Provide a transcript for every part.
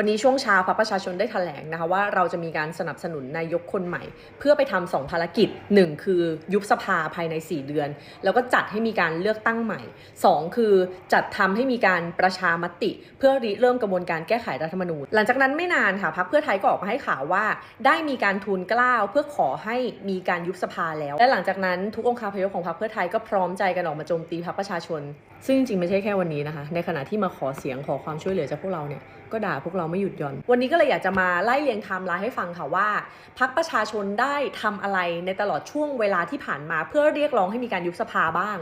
วันนี้ช่วงเช้าพรรคประชาชนได้แถลงนะคะว่าเราจะมีการสนับสนุนนายกคนใหม่ เพื่อไปทำสองภารกิจ 1 คือยุบสภาภายใน 4 เดือน แล้วก็จัดให้มีการเลือกตั้งใหม่ 2 คือจัดทำให้มีการประชามติ เพื่อริเริ่มกระบวนการแก้ไขรัฐธรรมนูญ หลังจากนั้นไม่นานค่ะพรรคเพื่อไทยก็ออกมาให้ข่าวว่า ได้มีการทูลกล้าวเพื่อขอให้มีการยุบสภาแล้ว และหลังจากนั้นทุกองค์คาพยพของพรรคเพื่อไทยก็พร้อมใจกันออกมาโจมตีพรรคประชาชน ซึ่งจริงๆไม่ใช่แค่วันนี้นะคะ ในขณะที่มาขอเสียงขอความช่วยเหลือจากพวกเราเนี่ยก็ด่าพวกเราไม่หยุดหย่อน วันนี้ก็เลยอยากจะมาไล่เรียงไทม์ไลน์ให้ฟังค่ะว่า พักประชาชนได้ทำอะไรในตลอดช่วงเวลาที่ผ่านมาเพื่อเรียกร้องให้มีการยุบสภาบ้าง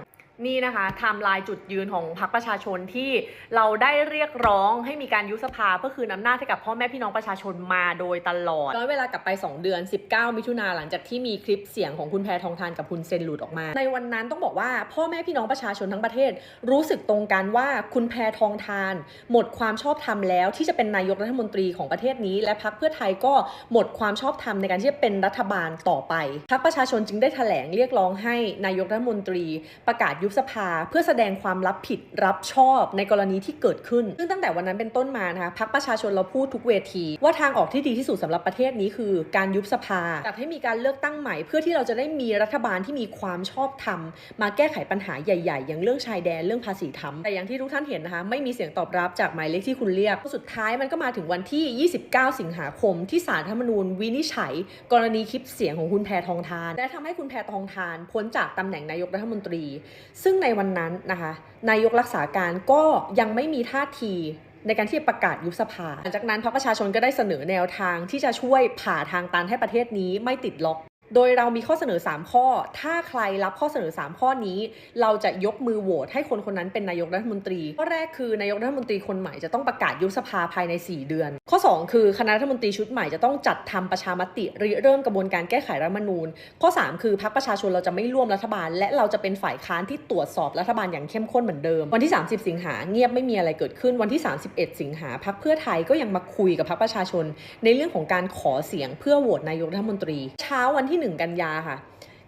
นี่นะคะไทม์ไลน์จุดยืนของพรรคประชาชนที่เราได้เรียกร้องให้มีการยุบสภาเพื่อคืนอำนาจให้กับพ่อแม่พี่น้องประชาชนมาโดยตลอดย้อนเวลากลับไป 2 เดือน 19 มิถุนาหลังจากที่มีคลิปเสียงของคุณแพทองทานกับคุณเซนหลุดออกมา ในวันนั้นต้องบอกว่าพ่อแม่พี่น้องประชาชนทั้งประเทศ รู้สึกตรงกันว่าคุณแพทองทาน หมดความชอบธรรมแล้ว ที่จะเป็นนายกรัฐมนตรีของประเทศนี้ และพรรคเพื่อไทยก็หมดความชอบธรรมในการที่จะเป็นรัฐบาลต่อไปพรรคประชาชนจึงได้แถลงเรียกร้องให้นายกรัฐมนตรีประกาศยุุบสภา เพื่อแสดงความรับผิดรับชอบในกรณีที่เกิดขึ้น ซึ่งตั้งแต่วันนั้นเป็นต้นมานะคะพรรคประชาชนเราพูดทุกเวที ว่าทางออกที่ดีที่สุดสำหรับประเทศนี้คือ การยุบสภาจัดให้มีการเลือกตั้งใหม่ เพื่อที่เราจะได้มีรัฐบาลที่มีความชอบธรรมมาแก้ไขปัญหาใหญ่ๆ อย่างเรื่องชายแดนเรื่องภาษีธรรมแต่อย่างที่ทุกท่านเห็นนะคะไม่มีเสียงตอบรับจากหมายเลขที่คุณเรียกสุดท้ายมันก็มาถึงวันที่ 29 สิงหาคม ที่ศาลรัฐธรรมนูญวินิจฉัย กรณีคลิปเสียงของคุณแพทองทาน และทำให้คุณแพทองทานพ้นจากตำแหน่งนายกรัฐมนตรีซึ่งในวันนั้นนะคะนายกรักษาการก็ยังไม่มีท่าทีในการที่จะประกาศยุบสภาหลังจากนั้นพรรคประชาชนก็ได้เสนอแนวทางที่จะช่วยผ่าทางตันให้ประเทศนี้ไม่ติดล็อก โดยเรามีข้อเสนอ 3 ข้อ ถ้าใครรับข้อเสนอ 3 ข้อนี้ เราจะยกมือโหวตให้คนคนนั้นเป็นนายกรัฐมนตรี ข้อแรกคือนายกรัฐมนตรีคนใหม่จะต้องประกาศยุบสภาภายใน 4 เดือน ข้อ 2 คือคณะรัฐมนตรีชุดใหม่จะต้องจัดทำประชามติริเริ่มกระบวนการแก้ไขรัฐมนูญ ข้อ 3 คือพรรคประชาชนเราจะไม่ร่วมรัฐบาล และเราจะเป็นฝ่ายค้านที่ตรวจสอบรัฐบาลอย่างเข้มข้นเหมือนเดิม วันที่ 30 สิงหาเงียบไม่มีอะไรเกิดขึ้น วันที่ 31 สิงหาพรรคเพื่อไทยก็ยังมาคุยกับพรรคประชาชน ในเรื่องของการขอเสียงเพื่อโหวตนายกรัฐมนตรี เช้าวันที่1 กันยาค่ะ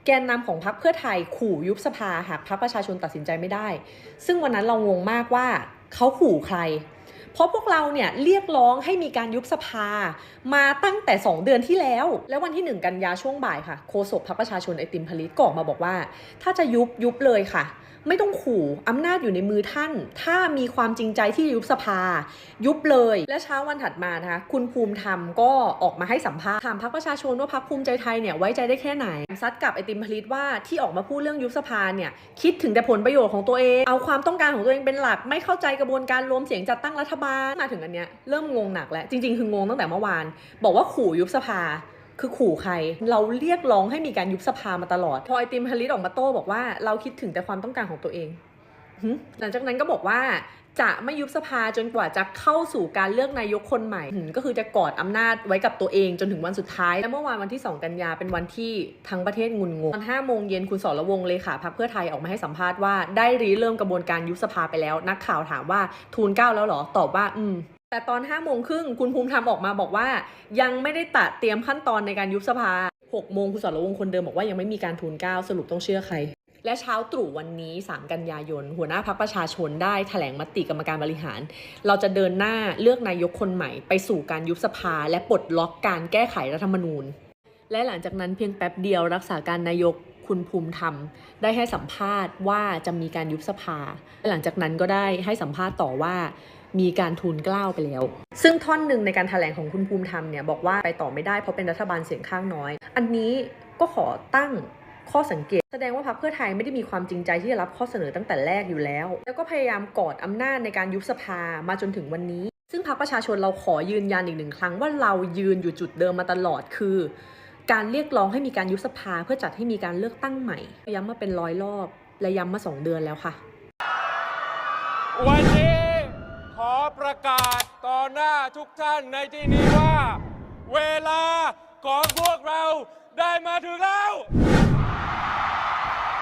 แกนนำของพรรคเพื่อไทยขู่ยุบสภาหากพรรคประชาชนตัดสินใจไม่ได้ ซึ่งวันนั้นเรางงมากว่าเขาขู่ใคร เพราะพวกเราเนี่ยเรียกร้องให้มีการยุบสภา มาตั้งแต่ 2 เดือนที่แล้ว แล้ววันที่ 1 กันยาช่วงบ่ายค่ะโฆษกพรรคประชาชนไอติมพลิตก็ออกมาบอกว่า ถ้าจะยุบยุบเลยค่ะ ไม่ต้องขู่อำนาจอยู่ในมือท่าน ถ้ามีความจริงใจที่ยุบสภา ยุบเลย และเช้าวันถัดมานะคะคุณภูมิธรรมก็ออกมาให้สัมภาษณ์ถามพรรคประชาชนว่าพรรคภูมิใจไทยเนี่ยไว้ใจได้แค่ไหนซัดกับไอติมพลิตว่าที่ออกมาพูดเรื่องยุบสภาเนี่ยคิดถึงแต่ผลประโยชน์ของตัวเองเอาความต้องการของตัวเองเป็นหลัก ไม่เข้าใจกระบวนการรวมเสียงจัดตั้งรัฐบาลมาถึงอันเนี้ยเริ่มงงหนักแล้ว จริง ๆ คืองงตั้งแต่เมื่อวาน บอกว่าขู่ยุบสภาคือขู่ใคร เราเรียกร้องให้มีการยุบสภามาตลอด พอไอติมฮาริตออกมาโต้บอกว่าเราคิดถึงแต่ความต้องการของตัวเอง หลังจากนั้นก็บอกว่าจะไม่ยุบสภาจนกว่าจะเข้าสู่การเลือกนายกคนใหม่หก็คือจะกอดอำนาจไว้กับตัวเองจนถึงวันสุดท้าย และเมื่อวานวันที่ 2 กันยาเป็นวันที่ทั้งประเทศงุนงงตอน5โมงเย็นคุณสรวงเลขาพรรคเพื่อไทยออกมาให้สัมภาษณ์ว่าได้รีเริ่มกระบวนการยุบสภาไปแล้ว นักข่าวถามว่าทูลเกล้าแล้วหรอ ตอบว่า อืมแต่ตอน5โมงครึ่งคุณภูมิธรรมออกมาบอกว่า ยังไม่ได้ตัดเตรียมขั้นตอนในการยุบสภา6โมงคุณสรวงคนเดิมบอกว่ายังไม่มีการทูลเกล้าสรุปต้องเชื่อใคร และเช้าตรู่วันนี้ 3 กันยายน หัวหน้าพักประชาชนได้แถลงมติกรรมการบริหาร เราจะเดินหน้าเลือกนายกคนใหม่ ไปสู่การยุบสภาและปลดล็อกการแก้ไขรัฐธรรมนูญ และหลังจากนั้นเพียงแป๊บเดียวรักษาการนายกคุณภูมิธรรม ได้ให้สัมภาษณ์ว่าจะมีการยุบสภาและหลังจากนั้นก็ได้ให้สัมภาษณ์ต่อว่ามีการทูลเกล้าไปแล้ว ซึ่งท่อนหนึ่งในการถแถลงของคุณภูมิธรรมเนี่ยบอกว่าไปต่อไม่ได้เพราะเป็นรัฐบาลเสียงข้างน้อย อันนี้ก็ขอตั้ง ข้อสังเกต แสดงว่าพรรคเพื่อไทยไม่ได้มีความจริงใจที่จะรับข้อเสนอตั้งแต่แรกอยู่แล้ว แล้วก็พยายามกอดอำนาจในการยุบสภามาจนถึงวันนี้ ซึ่งพรรคประชาชนเราขอยืนยันอีกหนึ่งครั้งว่าเรายืนอยู่จุดเดิมมาตลอดคือ การเรียกร้องให้มีการยุบสภาเพื่อจัดให้มีการเลือกตั้งใหม่ย้ำมาเป็นร้อยรอบและย้ำมาสองเดือนแล้วค่ะ วันนี้ขอประกาศต่อหน้าทุกท่านในที่นี้ว่า เวลาของพวกเราได้มาถึงแล้ว